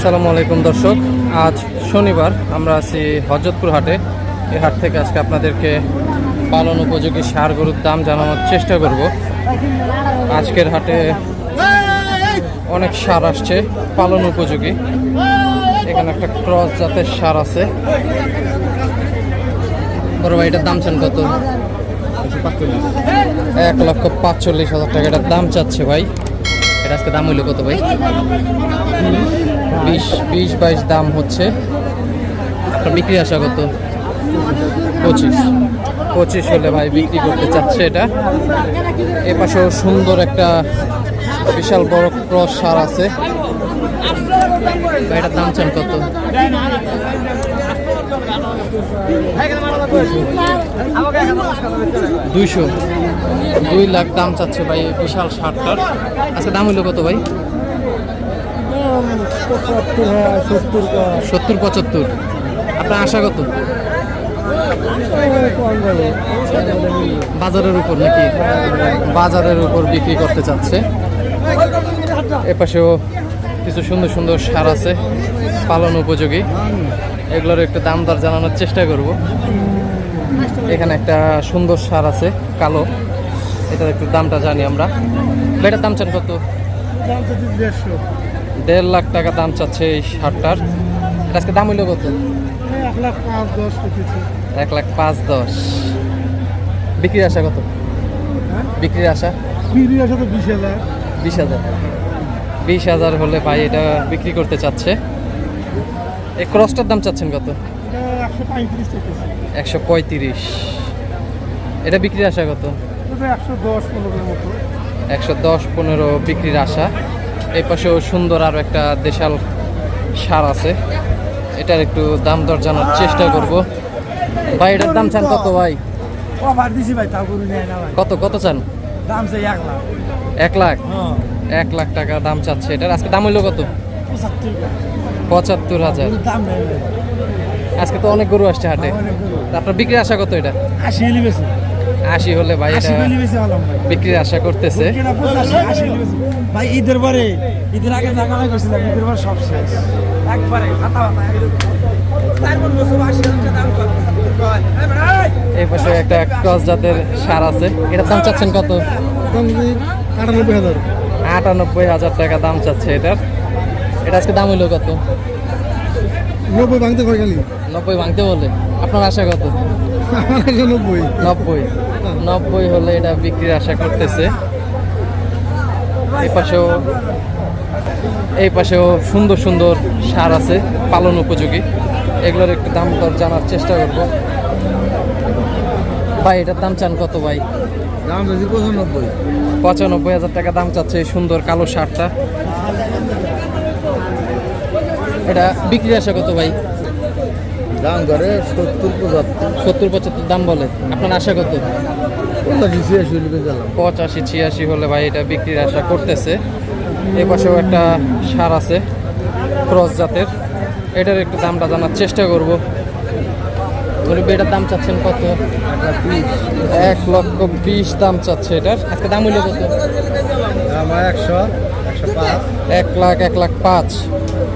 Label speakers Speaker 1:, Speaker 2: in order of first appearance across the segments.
Speaker 1: আসসালামু আলাইকুম দর্শক। আজ শনিবার, আমরা আছি হজরতপুর হাটে। এই হাট থেকে আজকে আপনাদেরকে পালন উপযোগী সার গরুর দাম জানানোর চেষ্টা করব। আজকের হাটে অনেক সার আসছে, পালন উপযোগী। এখানে একটা ক্রস জাতের সার আছে। বড় ভাই, এটার দাম চান কত? এক লক্ষ পাঁচচল্লিশ হাজার টাকা। এটার দাম চাচ্ছে ভাই। এটা আজকে দাম হইল কত ভাই? বিশ বিশ বাইশ দাম হচ্ছে। আপনার বিক্রি আশা কত? পঁচিশ। পঁচিশ হলে ভাই বিক্রি করতে চাচ্ছে এটা। এ পাশেও সুন্দর একটা বিশাল বড় ক্রস সার আছে। এটার দাম চান কত? দুইশো। দুই লাখ দাম চাচ্ছে ভাই বিশাল সারটার। আচ্ছা দাম হইল কত ভাই? সত্তর, পঁচাত্তর। আপনার আশা কত? বাজারের উপর নাকি? বাজারের উপর বিক্রি করতে চাচ্ছে। এপাশেও কিছু সুন্দর সুন্দর সার আছে, পালন উপযোগী। এগুলোর একটু দাম দর জানানোর চেষ্টা করব। এখানে একটা সুন্দর সার আছে, কালো। এটার একটু দামটা জানি আমরা। এটার দাম চান কত? দেড় লাখ টাকা দাম চাচ্ছে এই শার্টটার। আজকে দাম হইল কত? এক লাখ পাঁচ দশ বিক্রির আশা কত? বিক্রির আশা? বিশ হাজার। বিশ হাজার। হলে ভাই এটা বিক্রি করতে চাচ্ছে। এই ক্রসটার দাম চাচ্ছেন কত? একশো পঁয়ত্রিশ এটা বিক্রির আশা কত? একশো দশ পনেরো বিক্রির আশা। এই পাশেও সুন্দর আরও একটা দেশাল সার আছে। এটার একটু দাম দর জানার চেষ্টা করব। ভাই এটার দাম চান কত ভাই? কত কত চান?
Speaker 2: দাম চাই এক লাখ।
Speaker 1: এক লাখ?
Speaker 2: হ্যাঁ।
Speaker 1: এক লাখ টাকা দাম চাচ্ছে এটার। আজকে দাম হইল কত?
Speaker 2: পঁচাত্তর
Speaker 1: হাজার। আজকে তো অনেক গরু আসছে হাটে। আপনার বিক্রির আশা কত এটা?
Speaker 2: আশি
Speaker 1: আশি হলে ভাই এটা বিক্রির আশা করতেছে।
Speaker 2: ভাই ঈদের পরে ঈদের আগে করছিলাম ঈদের পরে সব শেষ। একবারে এই
Speaker 1: পাশে একটা ক্রস জাতের সার আছে। এটার দাম চাচ্ছেন কত?
Speaker 2: আটানব্বই হাজার।
Speaker 1: আটানব্বই হাজার টাকা দাম চাচ্ছে এটার। এটা আজকে দাম হইল কত?
Speaker 2: নব্বই ভাঙতে কয় খালি।
Speaker 1: নব্বই ভাঙতে বলে। আপনার আশা কত?
Speaker 2: নব্বই
Speaker 1: নব্বই। নব্বই হলে এটা বিক্রির আশা করতেছে। এই পাশেও এই পাশেও সুন্দর সুন্দর সার আছে পালন উপযোগী। এগুলোর একটু দাম দর জানার চেষ্টা করব। ভাই এটার দাম চান কত ভাই?
Speaker 2: দাম পঁচানব্বই।
Speaker 1: পঁচানব্বই হাজার টাকা দাম চাচ্ছে এই সুন্দর কালো সারটা। এটা বিক্রি আসা কত ভাই?
Speaker 2: দাম করে সত্তর পঁচাত্তর।
Speaker 1: সত্তর পঁচাত্তর দাম বলে। আপনার আশা কত?
Speaker 2: পঁচাশি ছিয়াশি
Speaker 1: পঁচাশি ছিয়াশি হলে ভাই এটা বিক্রির আশা করতেছে। এই পাশেও একটা সার আছে ক্রস জাতের। এটার একটু দামটা জানার চেষ্টা করব। মুরব্বী এটার দাম চাচ্ছেন কত? এক লক্ষ বিশ দাম চাচ্ছে এটার। আজকে দাম হইল কত?
Speaker 2: একশো
Speaker 1: এক লাখ এক লাখ পাঁচ।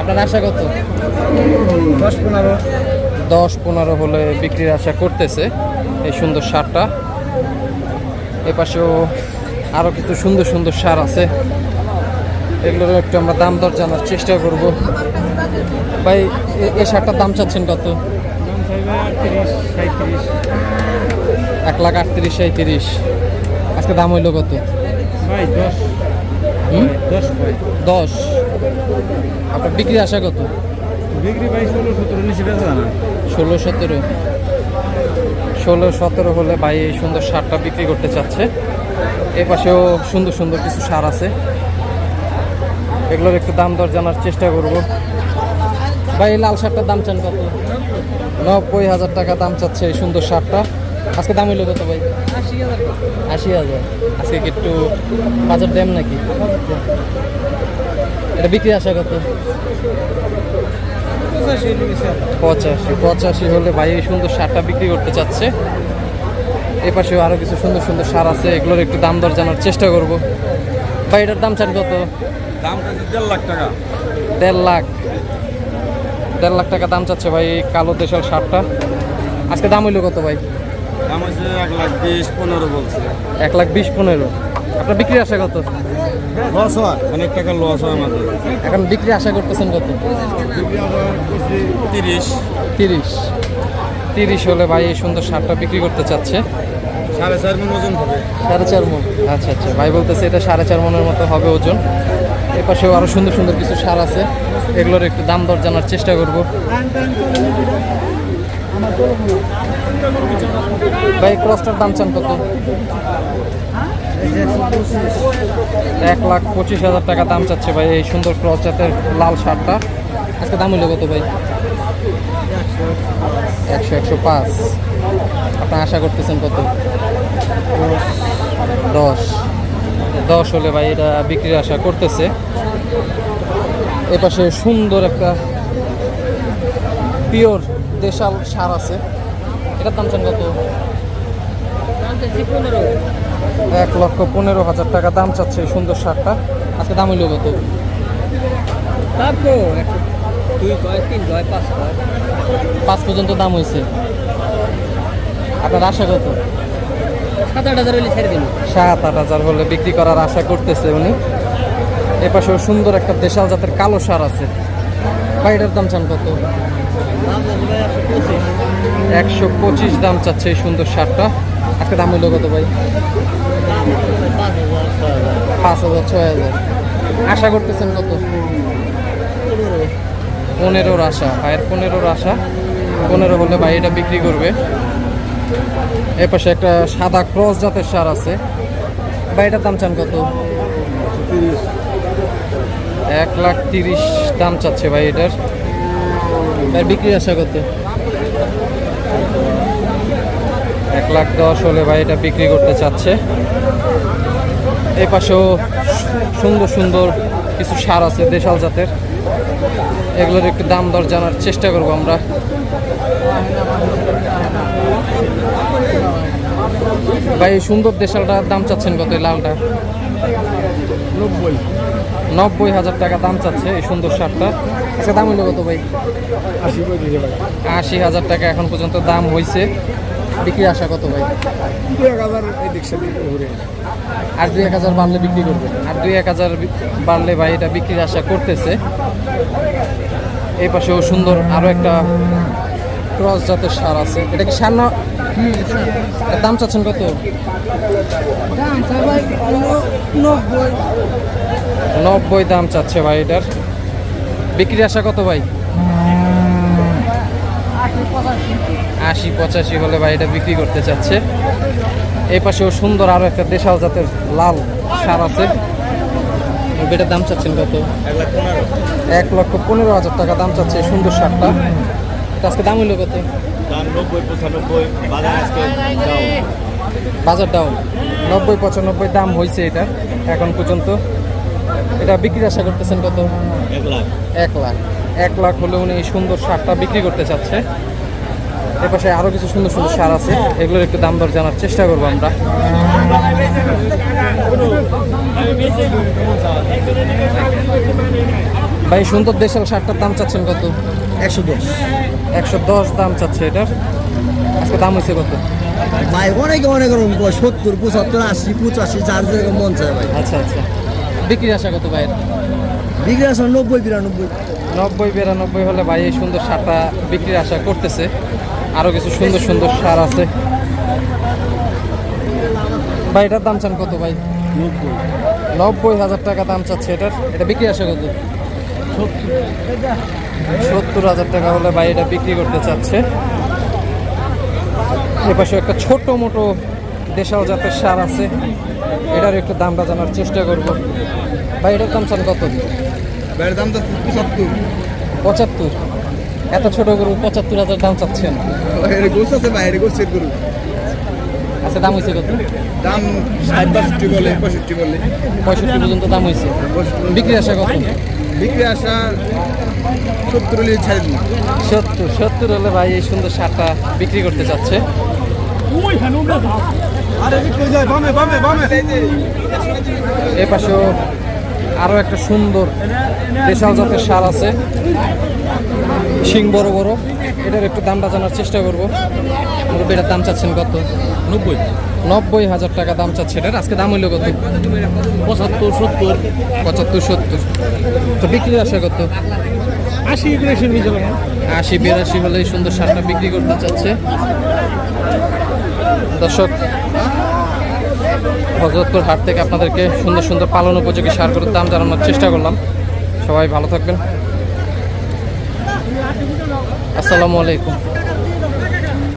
Speaker 1: আপনার আশা কত?
Speaker 2: দশ পনেরো।
Speaker 1: দশ পনেরো হলে বিক্রির আশা করতেছে এই সুন্দর সারটা। এ পাশেও আরও কিছু সুন্দর সুন্দর সার আছে। এগুলোর একটু আমরা দাম দর জানার চেষ্টা করব। ভাই এই সারটার দাম চাচ্ছেন কত? এক লাখ আটত্রিশ সাঁত্রিশ আজকে দাম হইল কত?
Speaker 2: ভাই দশ। দশ
Speaker 1: দশ। আপনার বিক্রি আশা কত?
Speaker 2: বিক্রি ভাই ষোলো সতেরো নিচে
Speaker 1: ষোলো সতেরো। ষোলো সতেরো হলে ভাই এই সুন্দর সারটা বিক্রি করতে চাচ্ছে। এ পাশেও সুন্দর সুন্দর কিছু সার আছে। এগুলোর একটু দাম দর জানার চেষ্টা করব। ভাই, এই লাল শার্টটার দাম চান কত? নব্বই হাজার টাকা দাম চাচ্ছে এই সুন্দর সারটা। আজকে দাম হইল কত ভাই?
Speaker 2: আশি হাজার।
Speaker 1: আজকে একটু বাজার ড্যাম নাকি? এটা বিক্রি আসা কত?
Speaker 2: পঁচাশি
Speaker 1: পঁচাশি হলে ভাই এই সুন্দর সারটা বিক্রি করতে চাচ্ছে। এই পাশেও আরও কিছু সুন্দর সুন্দর সার আছে এগুলোর একটু দাম দর জানার চেষ্টা করব। ভাই এটার দাম চান কত?
Speaker 2: দাম দেড় লাখ টাকা।
Speaker 1: দেড় লাখ। দেড় লাখ টাকা দাম চাচ্ছে ভাই কালো দেশাল শার্টটা আজকে দাম হইল কত ভাই?
Speaker 2: দাম হচ্ছে এক লাখ বিশ পনেরো বলছে।
Speaker 1: এক লাখ বিশ পনেরো। আপনার বিক্রি আশা কত?
Speaker 2: লস হয় অনেক টাকা লস হয় আমাদের।
Speaker 1: এখন বিক্রি আশা করতেছেন কত?
Speaker 2: তিরিশ।
Speaker 1: তিরিশ। তিরিশ হলে ভাই এই সুন্দর শার্টটা বিক্রি করতে চাচ্ছে।
Speaker 2: সাড়ে চার মন ওজন হবে।
Speaker 1: সাড়ে চার মন। আচ্ছা আচ্ছা। ভাই বলতেছে এটা সাড়ে চার মনের মতো হবে ওজন। এ পাশেও আরও সুন্দর সুন্দর কিছু সার আছে। এগুলোর একটু দাম দর জানার চেষ্টা করব। ভাই ক্রসটার দাম চান কত? এক লাখ পঁচিশ হাজার টাকা দাম চাচ্ছে ভাই এই সুন্দর ক্রস জাতের লাল শার্টটা। আজকে দাম হইল কত ভাই? একশো একশো পাঁচ। আপনি আশা করতেছেন কত? দশ। দশ হলে ভাই এটা বিক্রির আশা করতেছে। এপাশে সুন্দর একটা পিওর দেশাল সার আছে। এটার দাম চান কত? এক লক্ষ পনেরো হাজার টাকা দাম চাচ্ছে এই সুন্দর সারটা আজকে দাম হইল কত?
Speaker 3: দুই কয় তিন কয় পাঁচ কয়।
Speaker 1: পাঁচ পর্যন্ত দাম হয়েছে আপনার আশা কত?
Speaker 3: সাত আট হাজার হলে ছেড়ে দিন
Speaker 1: সাত আট হাজার হলে বিক্রি করার আশা করতেছে উনি। এপাশেও সুন্দর একটা দেশাল জাতের কালো সার আছে। এটার দাম চান কত? একশো পঁচিশ দাম চাচ্ছে এই সুন্দর সারটা আজকে দাম হইল কত ভাই? পাঁচ হাজার, ছয় হাজার। আশা করতেছেন কত? পনেরোর আশা। ভাইয়ের পনেরোর আশা। পনেরো হলে ভাই এটা বিক্রি করবে। এপাশে একটা সাদা ক্রস জাতের সার আছে। ভাই, এটার দাম চান কত? এক লাখ তিরিশ দাম চাচ্ছে ভাই এটার। ভাই বিক্রির আশা কত? এক লাখ দশ হলে ভাই এটা বিক্রি করতে চাচ্ছে। এই পাশেও সুন্দর সুন্দর কিছু সার আছে দেশাল জাতের। এগুলোর একটু দাম দর জানার চেষ্টা করব আমরা। ভাই সুন্দর দেশালটার দাম চাচ্ছেন কত লালটা
Speaker 2: নব্বই
Speaker 1: নব্বই হাজার টাকা দাম চাচ্ছে এই সুন্দর শার্টটা আজকে দাম হইল কত ভাই?
Speaker 2: আশি
Speaker 1: আশি হাজার টাকা এখন পর্যন্ত দাম হয়েছে বিক্রি আশা কত ভাই?
Speaker 2: দু এক হাজার
Speaker 1: আর দুই এক হাজার বাড়লে বিক্রি করবে? আর দুই এক হাজার বাড়লে ভাই এটা বিক্রির আশা করতেছে। এই পাশেও সুন্দর আরও একটা ক্রস জাতের সার আছে। এটা কি সার না? দাম চাচ্ছেন কত?
Speaker 3: নব্বই।
Speaker 1: নব্বই দাম চাচ্ছে ভাই এটার। বিক্রি আশা কত ভাই? আশি পঁচাশি হলে ভাই এটা বিক্রি করতে চাচ্ছে। এই পাশেও সুন্দর আরও একটা দেশাল জাতের লাল সার আছে। বেটার দাম চাচ্ছেন কত?
Speaker 2: এক
Speaker 1: লক্ষ পনেরো হাজার টাকা দাম চাচ্ছে সুন্দর সারটা। এটা আজকে দাম হইল কত?
Speaker 2: বাজার
Speaker 1: ডাউন নব্বই পঁচানব্বই দাম হয়েছে এটা এখন পর্যন্ত। এটা বিক্রির আশা করতেছেন কত?
Speaker 2: এক লাখ।
Speaker 1: এক লাখ। এক লাখ হলে উনি এই সুন্দর সারটা বিক্রি করতে চাচ্ছে। এর পাশে আরও কিছু সুন্দর সুন্দর সার আছে। এগুলোর একটু দাম দর জানার চেষ্টা করব আমরা। ভাই সুন্দর দেশাল সারটার দাম চাচ্ছেন কত?
Speaker 2: একশো দশ।
Speaker 1: একশো দশ দাম চাচ্ছে এটার। আজকে দাম হয়েছে কত?
Speaker 4: ভাই অনেক অনেক রকম সত্তর পঁচাত্তর আশি পঁচাশি যার যেরকম মন চায় ভাই।
Speaker 1: আচ্ছা আচ্ছা। বিক্রি আশা কত ভাইয়ের?
Speaker 4: বিক্রি আছে নব্বই বিরানব্বই।
Speaker 1: নব্বই বিরানব্বই হলে ভাই এই সুন্দর সারটা বিক্রির আশা করতেছে। আরও কিছু সুন্দর সুন্দর সার আছে। ভাই এটার দাম চান কত ভাই? নব্বই হাজার টাকা দাম চাচ্ছে এটার। এটা বিক্রি আশা কত? সত্তর হাজার টাকা হলে ভাই এটা বিক্রি করতে চাচ্ছে। এপাশে একটা ছোট মোটো দেশাল জাতের সার আছে। এটার একটু দামটা জানার চেষ্টা করব। ভাই এটার দাম চান কত?
Speaker 2: ভাইয়ের দাম পঁচাত্তর
Speaker 1: পঁচাত্তর। এত ছোট গরু পঁচাত্তর হাজার দাম চাচ্ছেন।
Speaker 2: গোস আছে ভাই গোসের গরু।
Speaker 1: আচ্ছা দাম হয়েছে কত?
Speaker 2: দাম ষাট বাষট্টি বলে পঁয়ষট্টি বলে।
Speaker 1: পঁয়ষট্টি পর্যন্ত দাম হয়েছে। বিক্রি আসা কত?
Speaker 2: বিক্রি আসা সত্তর হলে ছাড়ে দিন।
Speaker 1: সত্তর সত্তর হলে ভাই এই সুন্দর সারটা বিক্রি করতে চাচ্ছে।
Speaker 2: আরে
Speaker 1: এ পাশেও আরও একটা সুন্দর দেশাল জাতের সার আছে। শিং বড় বড়। এটার একটু দামটা জানার চেষ্টা করব। এটার দাম চাচ্ছেন কত?
Speaker 3: নব্বই।
Speaker 1: নব্বই হাজার টাকা দাম চাচ্ছে। এটার আজকে দাম হইল কত?
Speaker 3: পঁচাত্তর সত্তর।
Speaker 1: পঁচাত্তর সত্তর। তো বিক্রি আসে কত?
Speaker 3: আশি বিরাশি নিয়ে
Speaker 1: আশি বিরাশি হলেই সুন্দর সারটা বিক্রি করতে চাচ্ছে। দর্শক হজরতপুর হাট থেকে আপনাদেরকে সুন্দর সুন্দর পালন উপযোগী সার করে দাম জানানোর চেষ্টা করলাম। সবাই ভালো থাকবেন। আসসালামু আলাইকুম।